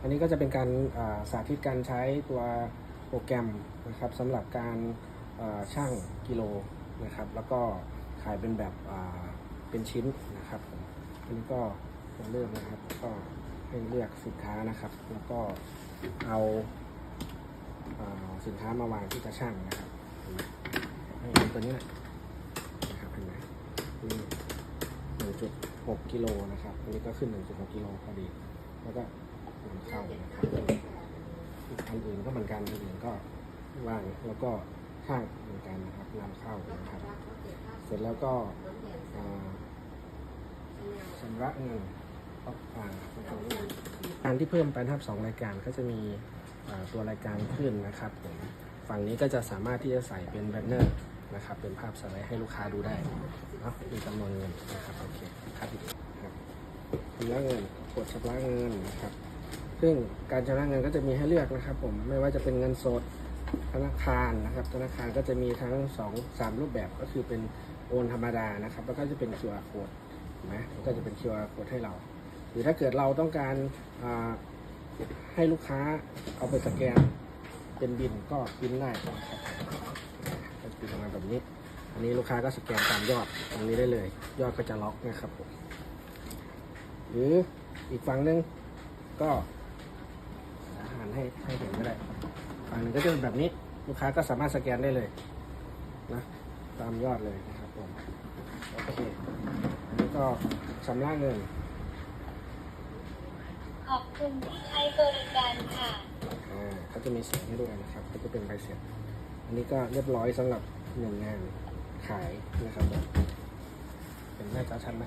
อันนี้ก็จะเป็นการสาธิตการใช้ตัวโปรแกรมนะครับสำหรับการช่างกิโลนะครับ แล้วก็ขายเป็นแบบเป็นชิ้นนะครับอันนี้ก็เริ่มนะครับ ก็ให้เลือกสินค้านะครับ แล้วก็เอาอ่าสินค้ามาวางที่จะช่างนะครับเห็นไหมให้ดูตัวนี้นะครับเห็นไหมนี่หนึ่งจุดหกกิโลนะครับอันนี้ก็ขึ้นหนึ่งจุดหกกิโลพอดี แล้วก็นำเข้านะครับ อันอื่นก็เหมือนกันอันอื่นก็ว่างแล้วก็ข้างเหมือนกันนะครับนำเข้านะครับ เสร็จแล้วก็ชำระเงินก็อ่าเป็นตัวนี้การที่เพิ่มไปนะครับสองรายการก็จะมีตัวรายการขึ้นนะครับผมฝั่งนี้ก็จะสามารถที่จะใส่เป็นแบนเนอร์นะครับ เป็นภาพสไลด์ให้ลูกค้าดูได้นะมีจำนวนเงินนะครับโอเคครับครับชำระเงินกดชำระเงินนะครับ ซึ่งการชำระเงินก็จะมีให้เลือกนะครับ ผมไม่ว่าจะเป็นเงินสดธนาคารนะครับ ธนาคารก็จะมีทั้งสองสามรูปแบบก็คือเป็นโอนธรรมดานะครับ แล้วก็จะเป็น QR code นไหมมันก็จะเป็น QR code ให้เรา หรือถ้าเกิดเราต้องการาให้ลูกค้าเอาไปสแกนเป็นบินก็บินได้นะครับก็บินออกมาแบบนี้ อันนี้ลูกค้าก็สแกนตามยอดตรงนี้ได้เลย ยอดก็จะล็อกนะครับผมหรืออีกฝั่งหนึ่งก็ ให้ให้เห็นก็ได้ฝั่งหนึ่งก็จะเป็นแบบนี้ลูกค้าก็สามารถสแกนได้เลยนะตามยอดเลยนะครับผมโอเคอันนี้ก็ชำระเงินขอบคุณที่ใช้บริการค่ะอ่าเขาจะมีเสียงให้ด้วยนะครับ ก็จะเป็นใบเสร็จ อันนี้ก็เรียบร้อยสำหรับหนึ่งงานขายนะครับผมเป็นหน้าจอชัดไหม